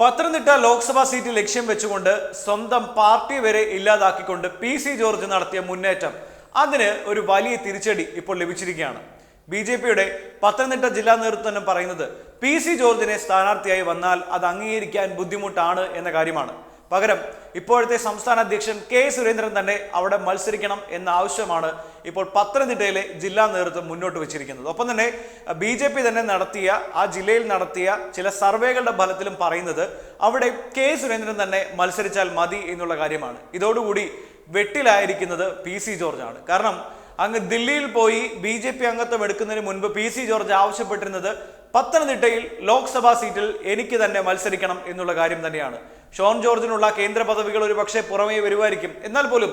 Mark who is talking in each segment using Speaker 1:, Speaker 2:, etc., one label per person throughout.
Speaker 1: Pathanamthitta Lok Sabha seat ലക്ഷ്യം വെച്ചുകൊണ്ട് സ്വന്തം പാർട്ടി വരെ ഇല്ലാതാക്കിക്കൊണ്ട് പി സി ജോർജ് നടത്തിയ മുന്നേറ്റം. അതിന് ഒരു വലിയ തിരിച്ചടി ഇപ്പോൾ ലഭിച്ചിരിക്കുകയാണ്. ബി ജെ പിയുടെ പത്തനംതിട്ട ജില്ലാ നേതൃത്വം തന്നെ പറയുന്നത് പി സി ജോർജിനെ സ്ഥാനാർത്ഥിയായി വന്നാൽ അത് അംഗീകരിക്കാൻ ബുദ്ധിമുട്ടാണ് എന്ന കാര്യമാണ്. പകരം ഇപ്പോഴത്തെ സംസ്ഥാന അധ്യക്ഷൻ കെ സുരേന്ദ്രൻ തന്നെ അവിടെ മത്സരിക്കണം എന്ന ആവശ്യമാണ് ഇപ്പോൾ പത്തനംതിട്ടയിലെ ജില്ലാ നേതൃത്വം മുന്നോട്ട് വെച്ചിരിക്കുന്നത്. ഒപ്പം തന്നെ ബി ജെ പി തന്നെ നടത്തിയ ആ ജില്ലയിൽ നടത്തിയ ചില സർവേകളുടെ ഫലത്തിലും പറയുന്നത് അവിടെ കെ സുരേന്ദ്രൻ തന്നെ മത്സരിച്ചാൽ മതി എന്നുള്ള കാര്യമാണ്. ഇതോടുകൂടി വെട്ടിലായിരിക്കുന്നത് പി സി ജോർജ് ആണ് കാരണം അങ്ങ് ദില്ലിയിൽ പോയി ബി ജെ പി അംഗത്വം എടുക്കുന്നതിന് മുൻപ് പി സി ജോർജ് ആവശ്യപ്പെട്ടിരുന്നത് പത്തനംതിട്ടയിൽ ലോക്സഭാ സീറ്റിൽ എനിക്ക് തന്നെ മത്സരിക്കണം എന്നുള്ള കാര്യം തന്നെയാണ്. ഷോൺ ജോർജിനുള്ള കേന്ദ്ര പദവികൾ ഒരു പക്ഷേ പുറമേ വരുമായിരിക്കും. എന്നാൽ പോലും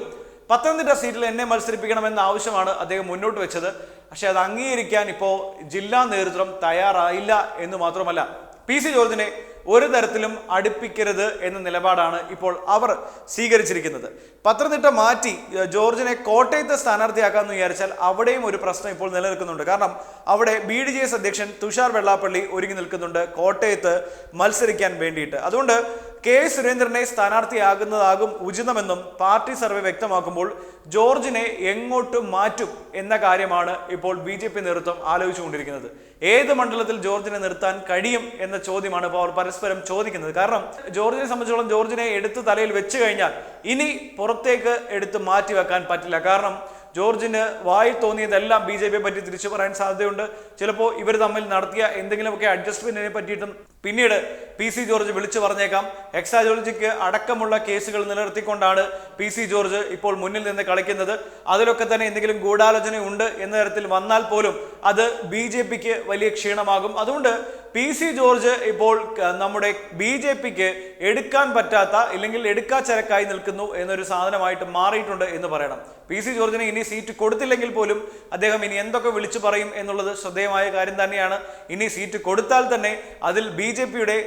Speaker 1: പത്തനംതിട്ട സീറ്റിൽ എന്നെ മത്സരിപ്പിക്കണമെന്ന ആവശ്യമാണ് അദ്ദേഹം മുന്നോട്ട് വെച്ചത്. പക്ഷേ അത് അംഗീകരിക്കാൻ ഇപ്പോൾ ജില്ലാ നേതൃത്വം തയ്യാറായില്ല എന്ന് മാത്രമല്ല പി സി ജോർജിനെ ഒരു തരത്തിലും അടുപ്പിക്കരുത് എന്ന നിലപാടാണ് ഇപ്പോൾ അവർ സ്വീകരിച്ചിരിക്കുന്നത്. പത്തനംതിട്ട മാറ്റി ജോർജിനെ കോട്ടയത്ത് സ്ഥാനാർത്ഥിയാക്കാമെന്ന് വിചാരിച്ചാൽ അവിടെയും ഒരു പ്രശ്നം ഇപ്പോൾ നിലനിൽക്കുന്നുണ്ട്. കാരണം അവിടെ ബി ഡി ജെ എസ് അധ്യക്ഷൻ തുഷാർ വെള്ളാപ്പള്ളി ഒരുങ്ങി നിൽക്കുന്നുണ്ട് കോട്ടയത്ത് മത്സരിക്കാൻ വേണ്ടിയിട്ട്. അതുകൊണ്ട് കെ സുരേന്ദ്രനെ സ്ഥാനാർത്ഥിയാകുന്നതാകും ഉചിതമെന്നും പാർട്ടി സർവേ വ്യക്തമാക്കുമ്പോൾ ജോർജിനെ എങ്ങോട്ട് മാറ്റും എന്ന കാര്യമാണ് ഇപ്പോൾ ബി ജെ പി നേതൃത്വം ആലോചിച്ചുകൊണ്ടിരിക്കുന്നത്. ഏത് മണ്ഡലത്തിൽ ജോർജിനെ നിർത്താൻ കഴിയും എന്ന ചോദ്യമാണ് ഇപ്പോൾ അവർ പരസ്പരം ചോദിക്കുന്നത്. കാരണം ജോർജിനെ സംബന്ധിച്ചോളം ജോർജിനെ എടുത്ത് തലയിൽ വെച്ച് കഴിഞ്ഞാൽ ഇനി പുറത്തേക്ക് എടുത്ത് മാറ്റി വെക്കാൻ പറ്റില്ല. കാരണം ജോർജിന് വായി തോന്നിയതെല്ലാം ബി ജെ പിയെ പറ്റി തിരിച്ചു പറയാൻ സാധ്യതയുണ്ട്. ചിലപ്പോൾ ഇവർ തമ്മിൽ നടത്തിയ എന്തെങ്കിലുമൊക്കെ അഡ്ജസ്റ്റ്മെന്റിനെ പറ്റിയിട്ടും പിന്നീട് പി സി ജോർജ് വിളിച്ചു പറഞ്ഞേക്കാം. എക്സാജോളജിക്ക് അടക്കമുള്ള കേസുകൾ നിലനിർത്തിക്കൊണ്ടാണ് പി സി ജോർജ് ഇപ്പോൾ മുന്നിൽ നിന്ന് കളിക്കുന്നത്. അതിലൊക്കെ തന്നെ എന്തെങ്കിലും ഗൂഢാലോചന ഉണ്ട് എന്ന തരത്തിൽ വന്നാൽ പോലും അത് ബി ജെ പിക്ക് വലിയ ക്ഷീണമാകും. അതുകൊണ്ട് പി സി ജോർജ് ഇപ്പോൾ നമ്മുടെ ബി ജെ പിക്ക് എടുക്കാൻ പറ്റാത്ത ഇല്ലെങ്കിൽ എടുക്കാ ചരക്കായി നിൽക്കുന്നു എന്നൊരു സാധനമായിട്ട് മാറിയിട്ടുണ്ട് എന്ന് പറയണം. പി സി ജോർജിന് ഇനി സീറ്റ് കൊടുത്തില്ലെങ്കിൽ പോലും അദ്ദേഹം ഇനി എന്തൊക്കെ വിളിച്ചു പറയും എന്നുള്ളത് ശ്രദ്ധേയമായ കാര്യം തന്നെയാണ്. ഇനി സീറ്റ് കൊടുത്താൽ തന്നെ അതിൽ ബി ജെ പിയുടെ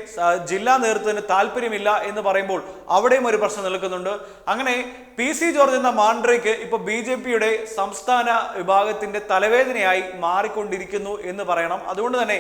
Speaker 1: ജില്ലാ നേതൃത്വത്തിന് താല്പര്യമില്ല എന്ന് പറയുമ്പോൾ അവിടെയും ഒരു പ്രശ്നം നിൽക്കുന്നുണ്ട് അങ്ങനെ പി സി ജോർജ് എന്ന മാൻഡ്രയ്ക്ക് ഇപ്പോൾ ബി ജെ പിയുടെ സംസ്ഥാന വിഭാഗത്തിന്റെ തലവേദനയായി മാറിക്കൊണ്ടിരിക്കുന്നു എന്ന് പറയണം. അതുകൊണ്ട് തന്നെ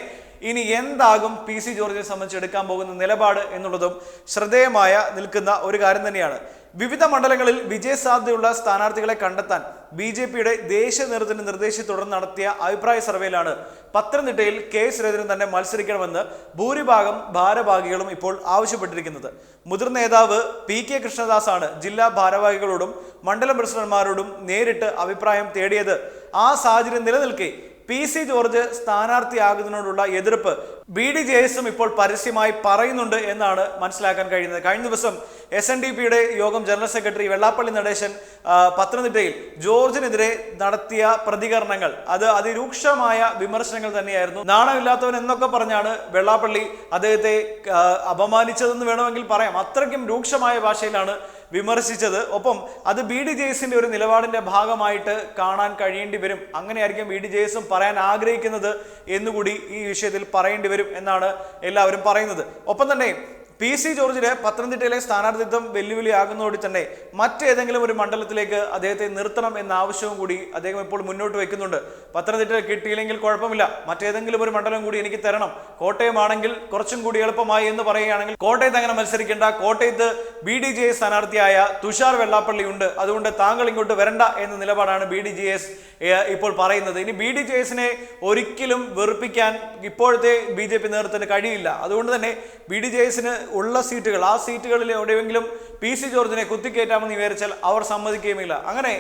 Speaker 1: ഇനി എന്താകും പി സി ജോർജിനെ സംബന്ധിച്ച് എടുക്കാൻ പോകുന്ന നിലപാട് എന്നുള്ളതും ശ്രദ്ധേയമായ നിൽക്കുന്ന ഒരു കാര്യം തന്നെയാണ്. വിവിധ മണ്ഡലങ്ങളിൽ വിജയസാധ്യതയുള്ള സ്ഥാനാർത്ഥികളെ കണ്ടെത്താൻ ബി ജെ പിയുടെ ദേശീയ നേതൃത്വത്തിന്റെ നിർദ്ദേശത്തെ തുടർന്ന് നടത്തിയ അഭിപ്രായ സർവേയിലാണ് പത്തനംതിട്ടയിൽ കെ സുരേന്ദ്രൻ തന്നെ മത്സരിക്കണമെന്ന് ഭൂരിഭാഗം ഭാരവാഹികളും ഇപ്പോൾ ആവശ്യപ്പെട്ടിരിക്കുന്നത്. മുതിർന്ന നേതാവ് പി കെ കൃഷ്ണദാസാണ് ജില്ലാ ഭാരവാഹികളോടും മണ്ഡലം പ്രസിഡന്റ്മാരോടും നേരിട്ട് അഭിപ്രായം തേടിയത്. ആ സാഹചര്യം നിലനിൽക്കെ പി സി ജോർജ് സ്ഥാനാർത്ഥിയാകുന്നതിനോടുള്ള എതിർപ്പ് ബി ഡി ജെ എസും ഇപ്പോൾ പരസ്യമായി പറയുന്നുണ്ട് എന്നാണ് മനസ്സിലാക്കാൻ കഴിയുന്നത്. കഴിഞ്ഞ ദിവസം എസ് എൻ ഡി പിയുടെ യോഗം ജനറൽ സെക്രട്ടറി വെള്ളാപ്പള്ളി നടേശൻ പത്തനംതിട്ടയിൽ ജോർജിനെതിരെ നടത്തിയ പ്രതികരണങ്ങൾ. അത് അതിരൂക്ഷമായ വിമർശനങ്ങൾ തന്നെയായിരുന്നു. നാണമില്ലാത്തവൻ എന്നൊക്കെ പറഞ്ഞാണ് വെള്ളാപ്പള്ളി അദ്ദേഹത്തെ അപമാനിച്ചതെന്ന് വേണമെങ്കിൽ പറയാം. അത്രയ്ക്കും രൂക്ഷമായ ഭാഷയിലാണ് വിമർശിച്ചത്. ഒപ്പം അത് ബി ഡി ജെയ്സിന്റെ ഒരു നിലപാടിന്റെ ഭാഗമായിട്ട് കാണാൻ കഴിയേണ്ടി വരും. അങ്ങനെയായിരിക്കും ബി ഡി ജെയ്സും പറയാൻ ആഗ്രഹിക്കുന്നത് എന്നുകൂടി ഈ വിഷയത്തിൽ പറയേണ്ടി വരും എന്നാണ് എല്ലാവരും പറയുന്നത്. ഒപ്പം തന്നെ പി സി ജോർജിന് പത്തനംതിട്ടയിലെ സ്ഥാനാർത്ഥിത്വം വെല്ലുവിളിയാകുന്നതോടെ തന്നെ മറ്റേതെങ്കിലും ഒരു മണ്ഡലത്തിലേക്ക് അദ്ദേഹത്തെ നിർത്തണം എന്ന ആവശ്യവും കൂടി അദ്ദേഹം ഇപ്പോൾ മുന്നോട്ട് വെക്കുന്നുണ്ട് പത്തനംതിട്ട കിട്ടിയില്ലെങ്കിൽ കുഴപ്പമില്ല. മറ്റേതെങ്കിലും ഒരു മണ്ഡലം കൂടി എനിക്ക് തരണം. കോട്ടയമാണെങ്കിൽ കുറച്ചും കൂടി എളുപ്പമായി എന്ന് പറയുകയാണെങ്കിൽ കോട്ടയത്ത് അങ്ങനെ മത്സരിക്കേണ്ട. കോട്ടയത്ത് ബി ഡി ജെ എസ് സ്ഥാനാർത്ഥിയായ തുഷാർ വെള്ളാപ്പള്ളി ഉണ്ട്. അതുകൊണ്ട് താങ്കൾ ഇങ്ങോട്ട് വരണ്ട എന്ന നിലപാടാണ് ബി ഡി ജെ എസ് ഇപ്പോൾ പറയുന്നത്. ഇനി ബി ഡി ജെ എസിനെ ഒരിക്കലും വെറുപ്പിക്കാൻ ഇപ്പോഴത്തെ ബി ജെ പി നേതൃത്വത്തിന് കഴിയില്ല. അതുകൊണ്ട് തന്നെ ബി ഡി ജെ എസിന് ഉള്ള സീറ്റുകൾ ആ സീറ്റുകളിൽ എവിടെയെങ്കിലും പി സി ജോർജിനെ കുത്തിക്കയറ്റാമെന്ന് വിചാരിച്ചാൽ അവർ സമ്മതിക്കുകയുമില്ല. അങ്ങനെ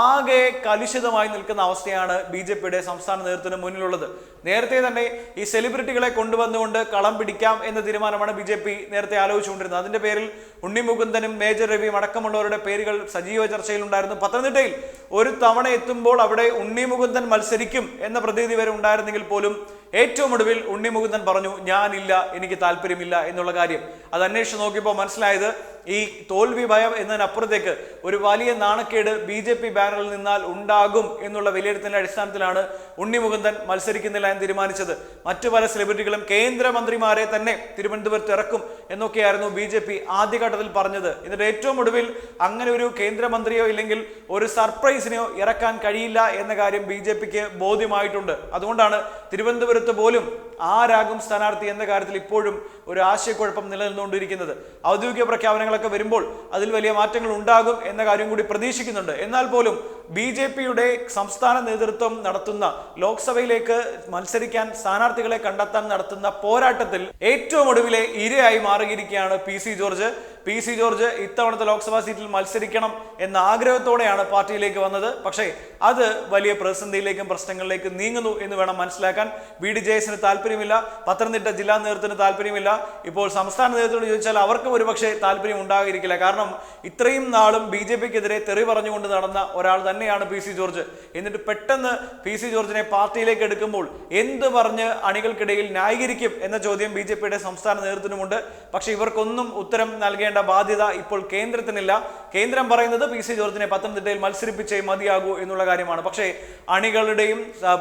Speaker 1: ആകെ കലുഷിതമായി നിൽക്കുന്ന അവസ്ഥയാണ് ബി ജെ പിയുടെ സംസ്ഥാന നേതൃത്വത്തിന് മുന്നിലുള്ളത്. നേരത്തെ തന്നെ ഈ സെലിബ്രിറ്റികളെ കൊണ്ടുവന്നുകൊണ്ട് കളം പിടിക്കാം എന്ന തീരുമാനമാണ് ബി നേരത്തെ ആലോചിച്ചുകൊണ്ടിരുന്നത്. അതിന്റെ പേരിൽ ഉണ്ണി മുകുന്ദനും മേജർ രവിയും അടക്കമുള്ളവരുടെ പേരുകൾ സജീവ ചർച്ചയിലുണ്ടായിരുന്നു. പത്തനംതിട്ടയിൽ ഒരു തവണ എത്തുമ്പോൾ അവിടെ ഉണ്ണി മുകുന്ദൻ മത്സരിക്കും എന്ന പ്രതീതി വരെ ഉണ്ടായിരുന്നെങ്കിൽ പോലും ഏറ്റവും ഒടുവിൽ ഉണ്ണി മുകുന്ദൻ പറഞ്ഞു ഞാനില്ല എനിക്ക് താല്പര്യമില്ല എന്നുള്ള കാര്യം. അത് അന്വേഷിച്ച് നോക്കിയപ്പോൾ മനസ്സിലായത് ഈ തോൽവി ഭയം എന്നതിനപ്പുറത്തേക്ക് ഒരു വലിയ നാണക്കേട് ബി ജെ പി ബാനറിൽ നിന്നാൽ ഉണ്ടാകും എന്നുള്ള വിലയിരുത്തലിന്റെ അടിസ്ഥാനത്തിലാണ് ഉണ്ണി മുകുന്ദൻ മത്സരിക്കുന്നില്ല എന്ന് തീരുമാനിച്ചത്. മറ്റു പല സെലിബ്രിറ്റികളും കേന്ദ്രമന്ത്രിമാരെ തന്നെ തിരുവനന്തപുരത്ത് ഇറക്കും എന്നൊക്കെയായിരുന്നു ബി ജെ പി ആദ്യഘട്ടത്തിൽ പറഞ്ഞത്. എന്നിട്ട് ഏറ്റവും ഒടുവിൽ അങ്ങനെ ഒരു കേന്ദ്രമന്ത്രിയോ ഇല്ലെങ്കിൽ ഒരു സർപ്രൈസിനെയോ ഇറക്കാൻ കഴിയില്ല എന്ന കാര്യം ബി ജെ പിക്ക് ബോധ്യമായിട്ടുണ്ട്. അതുകൊണ്ടാണ് തിരുവനന്തപുരത്ത് പോലും ആരാകും സ്ഥാനാർത്ഥി എന്ന കാര്യത്തിൽ ഇപ്പോഴും ഒരു ആശയക്കുഴപ്പം നിലനിന്നുകൊണ്ടിരിക്കുന്നത്. ഔദ്യോഗിക പ്രഖ്യാപനങ്ങളൊക്കെ വരുമ്പോൾ അതിൽ വലിയ മാറ്റങ്ങൾ ഉണ്ടാകും എന്ന കാര്യം കൂടി പ്രതീക്ഷിക്കുന്നുണ്ട്. എന്നാൽ പോലും ബി ജെ പിയുടെ സംസ്ഥാന നേതൃത്വം നടത്തുന്ന ലോക്സഭയിലേക്ക് മത്സരിക്കാൻ സ്ഥാനാർത്ഥികളെ കണ്ടെത്താൻ നടത്തുന്ന പോരാട്ടത്തിൽ ഏറ്റവും ഒടുവിലെ ഇരയായി മാറിയിരിക്കുകയാണ് P C George. P C George ഇത്തവണത്തെ ലോക്സഭാ സീറ്റിൽ മത്സരിക്കണം എന്ന ആഗ്രഹത്തോടെയാണ് പാർട്ടിയിലേക്ക് വന്നത്. പക്ഷേ അത് വലിയ പ്രതിസന്ധിയിലേക്കും പ്രശ്നങ്ങളിലേക്കും നീങ്ങുന്നു എന്ന് വേണം മനസ്സിലാക്കാൻ. ബി ഡി ജയസിന് താല്പര്യമില്ല പത്തനംതിട്ട ജില്ലാ നേതൃത്വത്തിന് താല്പര്യമില്ല. ഇപ്പോൾ സംസ്ഥാന നേതൃത്വത്തോട് ചോദിച്ചാൽ അവർക്കും ഒരുപക്ഷെ താല്പര്യം ഉണ്ടാകിരിക്കില്ല കാരണം ഇത്രയും നാളും ബി ജെ പിക്കെതിരെ തെറി പറഞ്ഞുകൊണ്ട് നടന്ന ഒരാൾ തന്നെയാണ് പി സി ജോർജ്. എന്നിട്ട് പെട്ടെന്ന് പി സി ജോർജിനെ പാർട്ടിയിലേക്ക് എടുക്കുമ്പോൾ എന്ത് പറഞ്ഞ് അണികൾക്കിടയിൽ ന്യായീകരിക്കും എന്ന ചോദ്യം ബി ജെ പിയുടെ സംസ്ഥാന നേതൃത്വത്തിനുമുണ്ട്. പക്ഷേ ഇവർക്കൊന്നും ഉത്തരം നൽകേണ്ട ബാധ്യത ഇപ്പോൾ കേന്ദ്രത്തിനില്ല. കേന്ദ്രം പറയുന്നത് പി സി ജോർജിനെ പത്തനംതിട്ടയിൽ മത്സരിപ്പിച്ചേ മതിയാകൂ എന്നുള്ള കാര്യമാണ്. പക്ഷേ അണികളുടെയും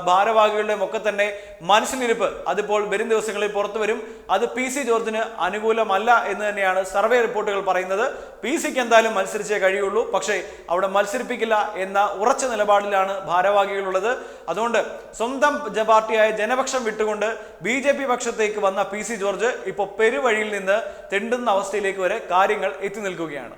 Speaker 1: ഭാരവാഹികളുടെയും ഒക്കെ തന്നെ മനസ്സിലിരിപ്പ് അതിപ്പോൾ വരും ദിവസങ്ങളിൽ പുറത്തു വരും. അത് പി സി ജോർജിന് അനുകൂലമല്ല എന്ന് തന്നെയാണ് സർവേ റിപ്പോർട്ടുകൾ പറയുന്നത്. പി സിക്ക് എന്തായാലും മത്സരിച്ചേ കഴിയുള്ളൂ. പക്ഷേ അവിടെ മത്സരിപ്പിക്കില്ല എന്ന ഉറച്ച നിലപാടിലാണ് ഭാരവാഹികളുള്ളത്. അതുകൊണ്ട് സ്വന്തം പാർട്ടിയായ ജനപക്ഷം വിട്ടുകൊണ്ട് ബി ജെ പി പക്ഷത്തേക്ക് വന്ന പി സി ജോർജ് ഇപ്പോൾ പെരുവഴിയിൽ നിന്ന് തെണ്ടുന്ന അവസ്ഥയിലേക്ക് വരെ കാര്യങ്ങൾ എത്തി നിൽക്കുകയാണ്.